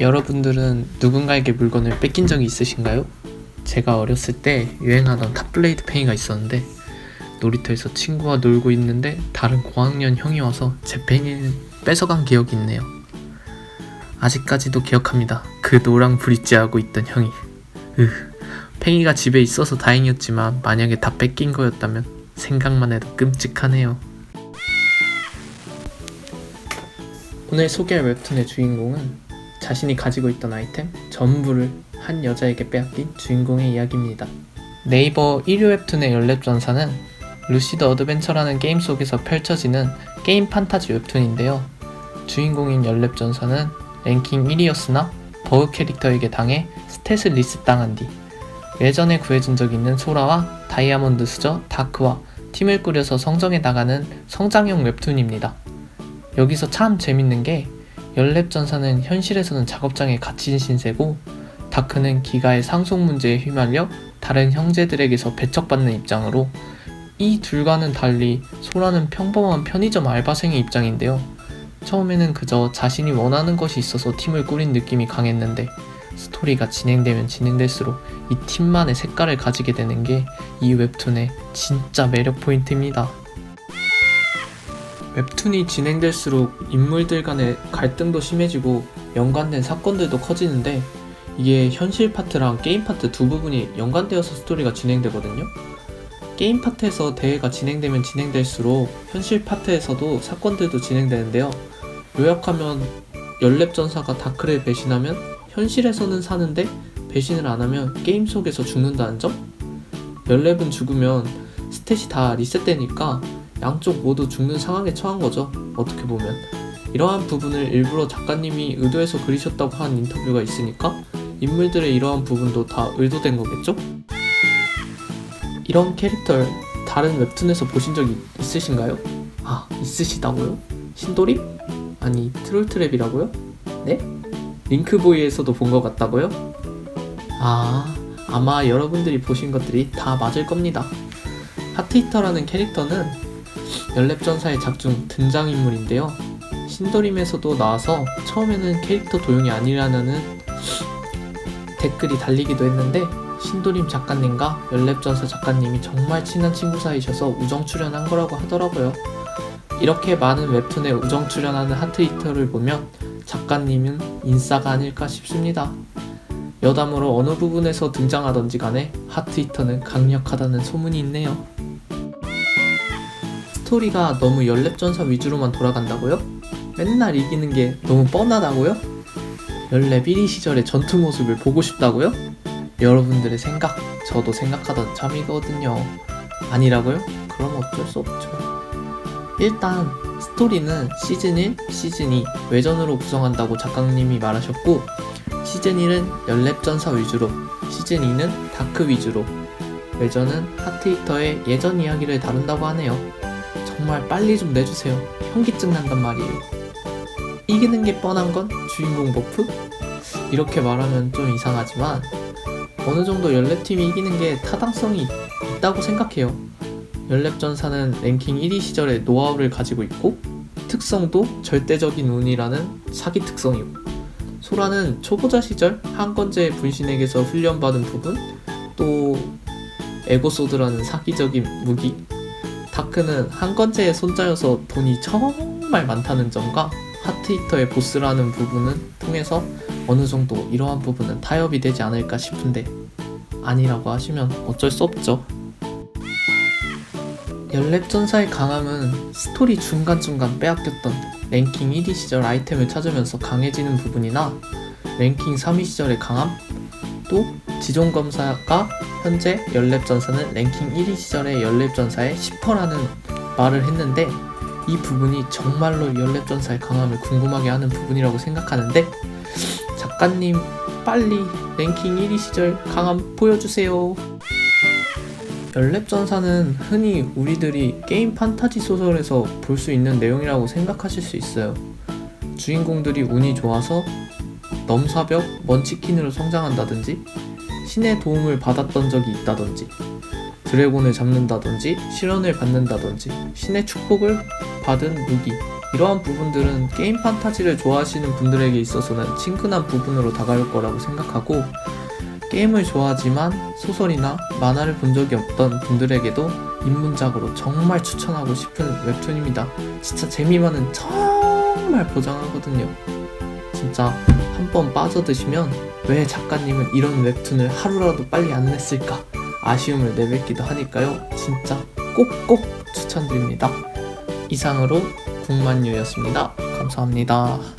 여러분들은 누군가에게 물건을 뺏긴 적이 있으신가요? 제가 어렸을 때 유행하던 탑블레이드 팽이가 있었는데 놀이터에서 친구와 놀고 있는데 다른 고학년 형이 와서 제 팽이를 뺏어간 기억이 있네요. 아직까지도 기억합니다. 그 노랑 브릿지하고 있던 형이. 으, 팽이가 집에 있어서 다행이었지만 만약에 다 뺏긴 거였다면 생각만 해도 끔찍하네요. 오늘 소개할 웹툰의 주인공은 자신이 가지고 있던 아이템 전부를 한 여자에게 빼앗긴 주인공의 이야기입니다. 네이버 1위 웹툰의 연랩전사는 루시드 어드벤처라는 게임 속에서 펼쳐지는 게임 판타지 웹툰인데요. 주인공인 연랩전사는 랭킹 1위였으나 버그 캐릭터에게 당해 스탯을 리스 당한 뒤 예전에 구해준 적 있는 소라와 다이아몬드 수저 다크와 팀을 꾸려서 성정해 나가는 성장형 웹툰입니다. 여기서 참 재밌는 게 연랩전사는 현실에서는 작업장에 갇힌 신세고 다크는 기가의 상속 문제에 휘말려 다른 형제들에게서 배척받는 입장으로 이 둘과는 달리 소라는 평범한 편의점 알바생의 입장인데요. 처음에는 그저 자신이 원하는 것이 있어서 팀을 꾸린 느낌이 강했는데 스토리가 진행되면 진행될수록 이 팀만의 색깔을 가지게 되는 게 이 웹툰의 진짜 매력 포인트입니다. 웹툰이 진행될수록 인물들 간의 갈등도 심해지고 연관된 사건들도 커지는데 이게 현실 파트랑 게임 파트 두 부분이 연관되어서 스토리가 진행되거든요. 게임 파트에서 대회가 진행되면 진행될수록 현실 파트에서도 사건들도 진행되는데요. 요약하면 연랩 전사가 다크를 배신하면 현실에서는 사는데 배신을 안 하면 게임 속에서 죽는다는 점? 연랩은 죽으면 스탯이 다 리셋되니까 양쪽 모두 죽는 상황에 처한 거죠. 어떻게 보면. 이러한 부분을 일부러 작가님이 의도해서 그리셨다고 한 인터뷰가 있으니까 인물들의 이러한 부분도 다 의도된 거겠죠? 이런 캐릭터를 다른 웹툰에서 보신 적 있- 있으신가요? 아, 있으시다고요? 신도림? 아니, 트롤트랩이라고요? 네? 링크보이에서도 본 것 같다고요? 아, 아마 여러분들이 보신 것들이 다 맞을 겁니다. 하트히터라는 캐릭터는 연랩전사의 작중 등장인물인데요. 신도림에서도 나와서 처음에는 캐릭터 도용이 아니라는 댓글이 달리기도 했는데 신도림 작가님과 연랩전사 작가님이 정말 친한 친구 사이셔서 우정 출연한 거라고 하더라고요. 이렇게 많은 웹툰에 우정 출연하는 하트히터를 보면 작가님은 인싸가 아닐까 싶습니다. 여담으로 어느 부분에서 등장하던지 간에 하트히터는 강력하다는 소문이 있네요. 스토리가 너무 연랩전사 위주로만 돌아간다고요? 맨날 이기는 게 너무 뻔하다고요? 연랩 1위 시절의 전투 모습을 보고 싶다고요? 여러분들의 생각, 저도 생각하던 참이거든요. 아니라고요? 그럼 어쩔 수 없죠. 일단 스토리는 시즌 1, 시즌 2 외전으로 구성한다고 작가님이 말하셨고 시즌 1은 연랩전사 위주로, 시즌 2는 다크 위주로, 외전은 하트히터의 예전 이야기를 다룬다고 하네요. 정말 빨리 좀 내주세요. 현기증 난단 말이에요. 이기는 게 뻔한 건 주인공 버프? 이렇게 말하면 좀 이상하지만 어느 정도 연랩팀이 이기는 게 타당성이 있다고 생각해요. 연랩전사는 랭킹 1위 시절의 노하우를 가지고 있고 특성도 절대적인 운이라는 사기 특성이고 소라는 초보자 시절 한건제의 분신에게서 훈련받은 부분 또 에고소드라는 사기적인 무기 다크는 한건제의 손자여서 돈이 정말 많다는 점과 하트히터의 보스라는 부분은 통해서 어느 정도 이러한 부분은 타협이 되지 않을까 싶은데 아니라고 하시면 어쩔 수 없죠. 연랩전사의 강함은 스토리 중간중간 빼앗겼던 랭킹 1위 시절 아이템을 찾으면서 강해지는 부분이나 랭킹 3위 시절의 강함 또 지존검사가 현재 연랩전사는 랭킹 1위 시절의 연랩전사의 10%라는 말을 했는데 이 부분이 정말로 연랩전사의 강함을 궁금하게 하는 부분이라고 생각하는데 작가님 빨리 랭킹 1위 시절 강함 보여주세요. 연랩전사는 흔히 우리들이 게임 판타지 소설에서 볼 수 있는 내용이라고 생각하실 수 있어요. 주인공들이 운이 좋아서 넘사벽 먼치킨으로 성장한다든지 신의 도움을 받았던 적이 있다든지 드래곤을 잡는다든지 실현을 받는다든지 신의 축복을 받은 무기 이러한 부분들은 게임 판타지를 좋아하시는 분들에게 있어서는 친근한 부분으로 다가올 거라고 생각하고 게임을 좋아하지만 소설이나 만화를 본 적이 없던 분들에게도 입문작으로 정말 추천하고 싶은 웹툰입니다. 진짜 재미만은 정말 보장하거든요. 진짜 한 번 빠져드시면 왜 작가님은 이런 웹툰을 하루라도 빨리 안 냈을까 아쉬움을 내뱉기도 하니까요. 진짜 꼭꼭 추천드립니다. 이상으로 국만유였습니다. 감사합니다.